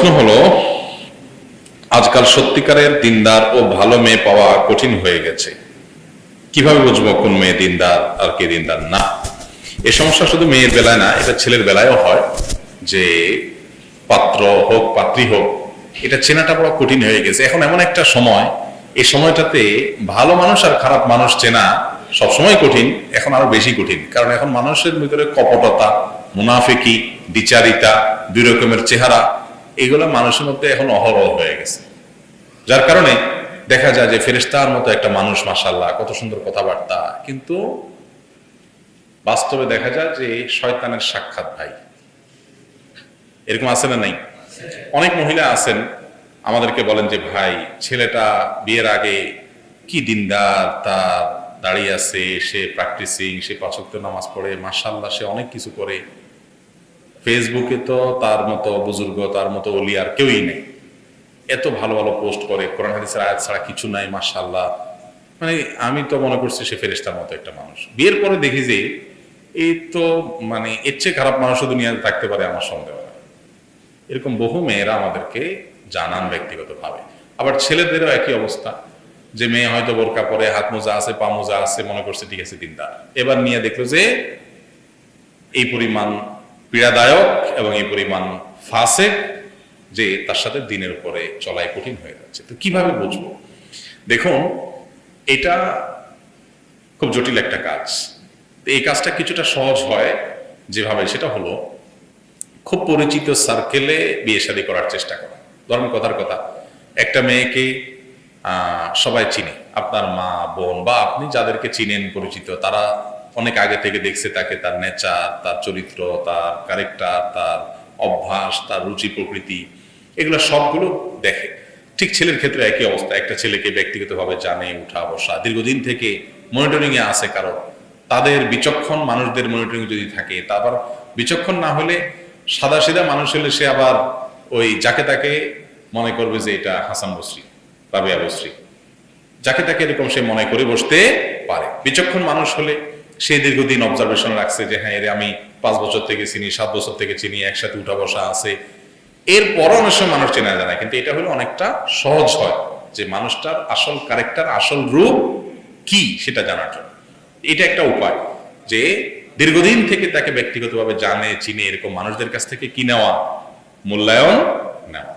প্রশ্ন হলো, আজকাল সত্যিকারের দিনদার ও ভালো মেয়ে পাওয়া কঠিন হয়ে গেছে। কীভাবে বুঝব কোন মেয়ে দিনদার আর কে দিনদার না? এ সমস্যা শুধু মেয়ের বেলায় না, এটা ছেলের বেলায়ও হয় যে পাত্র হোক, পাত্রী হোক, এটা চেনাটা বড় কঠিন হয়ে গেছে। এখন এমন একটা সময় এই সময়টাতে ভালো মানুষ আর খারাপ মানুষ চেনা সবসময় কঠিন, এখন আরও বেশি কঠিন। কারণ এখন মানুষের ভিতরে কপটতা, মুনাফিকি দ্বিচারিতা দুই রকমের চেহারা এগুলো মানুষের মধ্যে এখন অহরহ হয়ে গেছে। যার কারণে দেখা যায় যে ফেরেস্তার মতো একটা মানুষ মাসাল্লাহ কত সুন্দর কথাবার্তা। কিন্তু বাস্তবে দেখা যায় যে শয়তানের সাক্ষাৎ ভাই। এরকম আছে না নাই? অনেক মহিলা আছেন, আমাদেরকে বলেন যে, ভাই, ছেলেটা বিয়ের আগে কি দিনদার, তার দাঁড়িয়ে আছে, সে প্র্যাকটিসিং সে পাঁচক্ত নামাজ পড়ে মাসাল্লাহ সে অনেক কিছু করে। ফেসবুকে তো তার মতো বুজুর্গ, তার মতো অলি আর কেউই নেই। এত ভালো ভালো পোস্ট করে, কোরআন হাদিসের আয়াত ছাড়া কিছু নাই মাশাল্লাহ মানে আমি তো মনে করছি সে ফেরেস্তার মতো একটা মানুষ। বিয়ের পরে দেখি যে এই তো মানে এর চেয়ে খারাপ মানুষও দুনিয়াতে থাকতে পারে আমার সন্দেহ। এরকম বহু মেয়েরা আমাদেরকে জানান ব্যক্তিগতভাবে। আবার ছেলেদেরও একই অবস্থা। যে মেয়ে হয়তো বোরকা পরে, হাত মোজা আছে, পা মোজা আছে, মনে করছে, ঠিক আছে, দিনদার। এবার নিয়ে দেখল যে এই পরিমাণ পীড়াদায়ক এবং এই পরিমাণ ফাঁসে যে তার সাথে দিনের উপরে চলাই কঠিন হয়ে যাচ্ছে। তো কীভাবে বুঝব? দেখুন, এটা খুব জটিল একটা কাজ। এই কাজটা কিছুটা সহজ হয় যেভাবে সেটা হলো, খুব পরিচিত সার্কেলে বিয়ে শাদী করার চেষ্টা করা। ধরেন কথার কথা, একটা মেয়েকে সবাই চিনে। আপনার মা, বোন বা আপনি যাদেরকে চিনেন, পরিচিত, তারা অনেক আগে থেকে দেখছে তাকে, তার নেচার, তার চরিত্র, তার ক্যারেক্টার তার অভ্যাস, তার রুচি, প্রকৃতি, এগুলো সবগুলো দেখে। ঠিক ছেলের ক্ষেত্রে একই অবস্থা। একটা ছেলেকে ব্যক্তিগতভাবে জানে, উঠা, বসা, দীর্ঘদিন থেকে মনিটরিং এ আছে কারণ তাদের বিচক্ষণ মানুষদের মনিটরিং যদি থাকে, তারপর বিচক্ষণ না হলে সাদা সিধা মানুষ হলে সে আবার ওই যাকে তাকে মনে করবে যে এটা হাসান বসরি রাবিয়া বসরি। যাকে তাকে এরকম সে মনে করে বসতে পারে। বিচক্ষণ মানুষ হলে সে দীর্ঘদিন অবজারভেশন রাখছে যে হ্যাঁ এরে আমি পাঁচ বছর থেকে চিনি, সাত বছর থেকে চিনি, একসাথে উঠা বসা আছে। এর পরও অনেক সময় মানুষ চেনা যায় না কিন্তু এটা হলো অনেকটা সহজ হয় যে মানুষটার আসল ক্যারেক্টার আসল রূপ কি সেটা জানার জন্য। এটা একটা উপায় যে দীর্ঘদিন থেকে তাকে ব্যক্তিগতভাবে জানে, চিনে এরকম মানুষদের কাছ থেকে কি নেওয়া? মূল্যায়ন নেওয়া।